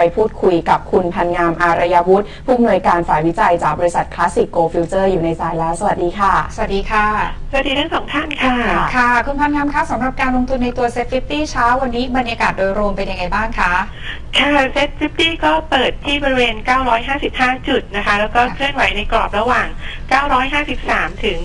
ไปพูดคุยกับคุณพันงามอารยวุฒิผู้อำนวยการฝ่ายวิจัยจากบริษัทคลาสสิกโกฟิวเจอร์อยู่ในสายแล้ว สวัสดีค่ะ สวัสดีค่ะ สวัสดีทั้งสองท่านค่ะ ค่ะค่ะคุณพันธ์งามคะสำหรับการลงทุนในตัวเซ็ต50เช้าวันนี้บรรยากาศโดยรวมเป็นยังไงบ้างคะ ค่ะเซ็ต50ก็เปิดที่บริเวณ 955 จุดนะคะ แล้วก็ค่ะเคลื่อนไหวในกรอบระหว่าง 953 ถึง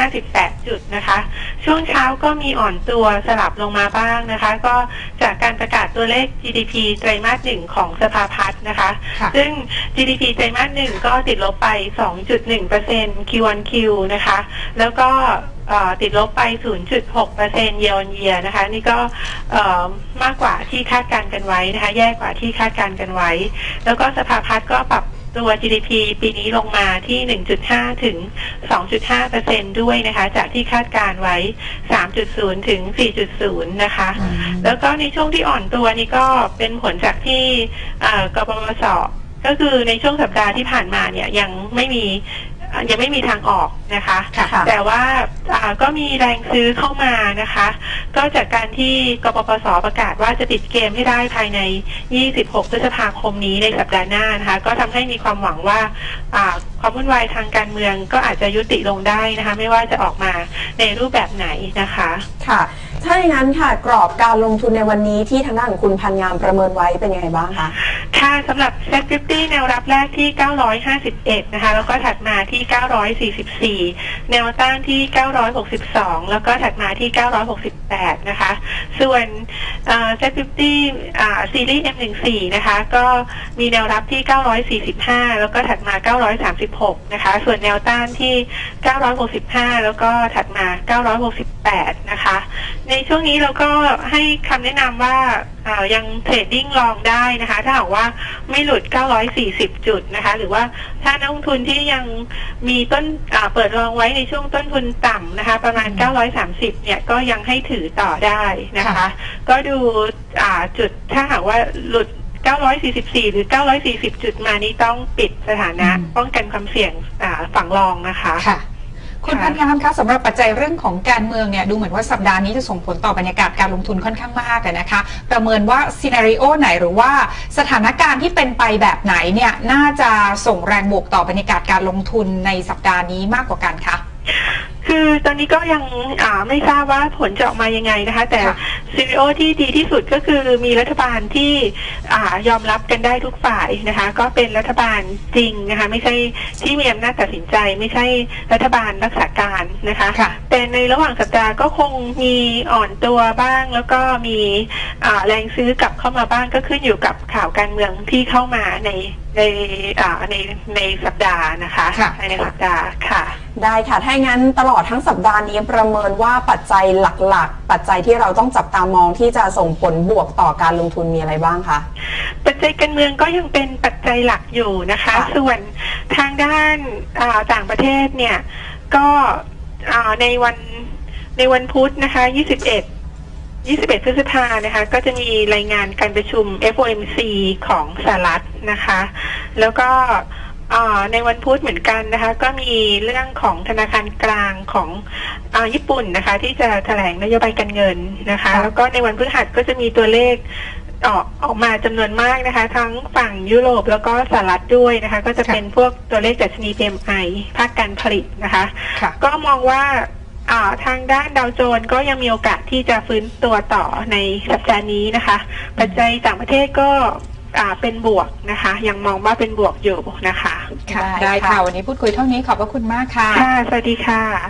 958 จุดนะคะ ช่วงเช้าก็มีอ่อนตัวสลับลงมาบ้างนะคะ ก็จากการประกาศตัวเลข GDP ไตรมาสหนึ่งของสภาพัฒน์นะคะ ค่ะซึ่ง GDP ไตรมาสหนึ่งก็ติดลบไป 2.1% Q1Q นะคะ แล้วก็เอ่อติดลบไป 0.6% year on year นะคะ นี่ก็เอ่อมากกว่าที่คาดการณ์กันไว้นะคะ แย่กว่าที่คาดการณ์กันไว้ แล้วก็สภาพัฒน์ก็ปรับ ตัว GDP ปีนี้ลงมาที่ 1.5 ถึง 2.5%ด้วยนะคะ จากที่คาดการณ์ไว้ 3.0 ถึง 4.0 นะคะ แล้วก็ในช่วงที่อ่อนตัวนี่ก็เป็นผลจากที่เอ่อกปปสก็คือในช่วงสัปดาห์ที่ผ่านมาเนี่ยยังไม่มีเอ่อ ยังไม่มีทางออกนะคะค่ะแต่ว่าอ่าก็มีแรงซื้อเข้ามานะคะ ก็จากการที่กปปสประกาศว่าจะปิดเกมให้ได้ภายใน 26 พฤษภาคมนี้ในสัปดาห์หน้านะคะ ก็ทำให้มีความหวังว่าอ่าความวุ่นวายทางการเมืองก็อาจจะยุติลงได้นะคะ ไม่ว่าจะออกมาในรูปแบบไหนนะคะ ค่ะ ถ้าอย่างนั้นค่ะ กรอบการลงทุนในวันนี้ที่ทางด้านของคุณพันงามประเมินไว้เป็นยังไงบ้างคะ ค่ะสำหรับ Set 50แนวรับแรกที่ 951 นะคะ แล้วก็ถัดมาที่ 944 แนวต้านที่ 962 แล้วก็ถัดมาที่ 968 นะคะ ส่วนเซฟฟิพตี้ซีรีส์ M14 นะคะ ก็มีแนวรับที่ 945 แล้วก็ถัดมา 936 นะคะ ส่วนแนวต้านที่ 965 แล้วก็ถัดมา 968 นะคะ ในช่วงนี้เราก็ให้คำแนะนำว่า ยังเทรดดิ้งลองได้นะคะ ถ้าหากว่าไม่หลุด 940 จุดนะคะ หรือว่าถ้านักลงทุนที่ยังมีต้นอ่าเปิดลองไว้ในช่วงต้นทุนต่ำนะคะ ประมาณ 930 เนี่ยก็ยังให้ถือต่อได้นะคะค่ะก็ดูอ่าจุดถ้าหากว่าหลุด 944 หรือ 940 จุดมานี้ต้องปิดสถานะอืมป้องกันความเสี่ยงอ่าฝั่งรองนะคะ ค่ะคุณพันธ์งามคะสำหรับปัจจัยเรื่องของการเมืองเนี่ยดูเหมือนว่าสัปดาห์นี้จะส่งผลต่อบรรยากาศการลงทุนค่อนข้างมากอะนะคะ ประเมินว่าซีนารีโอไหนหรือว่าสถานการณ์ที่เป็นไปแบบไหนเนี่ยน่าจะส่งแรงบวกต่อบรรยากาศการลงทุนในสัปดาห์นี้มากกว่ากันคะ คือตอนนี้ก็ยังอ่าไม่ทราบว่าผลจะออกมายังไงนะคะ แต่ค่ะซีรีโอที่ดีที่สุดก็คือมีรัฐบาลที่อ่ายอมรับกันได้ทุกฝ่ายนะคะ ก็เป็นรัฐบาลจริงนะคะ ไม่ใช่ที่มีอำนาจตัดสินใจ ไม่ใช่รัฐบาลรักษาการนะคะค่ะแต่ในระหว่างสัปดาห์ก็คงมีอ่อนตัวบ้าง แล้วก็มีอ่าแรงซื้อกลับเข้ามาบ้างก็ขึ้นอยู่กับข่าวการเมืองที่เข้ามาในในอ่าในในสัปดาห์นะคะค่ะภายในสัปดาห์ค่ะ ได้ค่ะ ถ้าอย่างนั้นตลอดทั้งสัปดาห์นี้ประเมินว่าปัจจัยหลักๆ ปัจจัยที่เราต้องจับตามองที่จะส่งผลบวกต่อการลงทุนมีอะไรบ้างคะ ปัจจัยการเมืองก็ยังเป็นปัจจัยหลักอยู่นะคะค่ะส่วนทางด้านอ่าต่างประเทศเนี่ย ก็อ่าในวันในวันพุธนะคะ 21 21 พฤษภานะคะ ก็จะมีรายงานการประชุม FOMC ของสหรัฐนะคะ แล้วก็อ่า ในวันพุธเหมือนกันนะคะ ก็มีเรื่องของธนาคารกลางของอาญี่ปุ่นนะคะ ที่จะแถลงนโยบายการเงินนะคะค่ะแล้วก็ในวันพฤหัสก็จะมีตัวเลขออกออกมาจำนวนมากนะคะ ทั้งฝั่งยุโรปแล้วก็สหรัฐด้วยนะคะ ก็จะค่ะเป็นพวกตัวเลขดัชนี PMI ภาคการผลิตนะคะค่ะก็มองว่าอ่าทางด้านดาวโจนส์ก็ยังมีโอกาสที่จะฟื้นตัวต่อในสัปดาห์นี้นะคะ ปัจจัยต่างประเทศก็ อ่าเป็นบวกนะคะ ยังมองว่าเป็นบวกอยู่นะคะ ค่ะได้ได้ค่ะค่ะ วันนี้พูดคุยเท่านี้ขอบพระคุณมากค่ะ ค่ะ สวัสดีค่ะ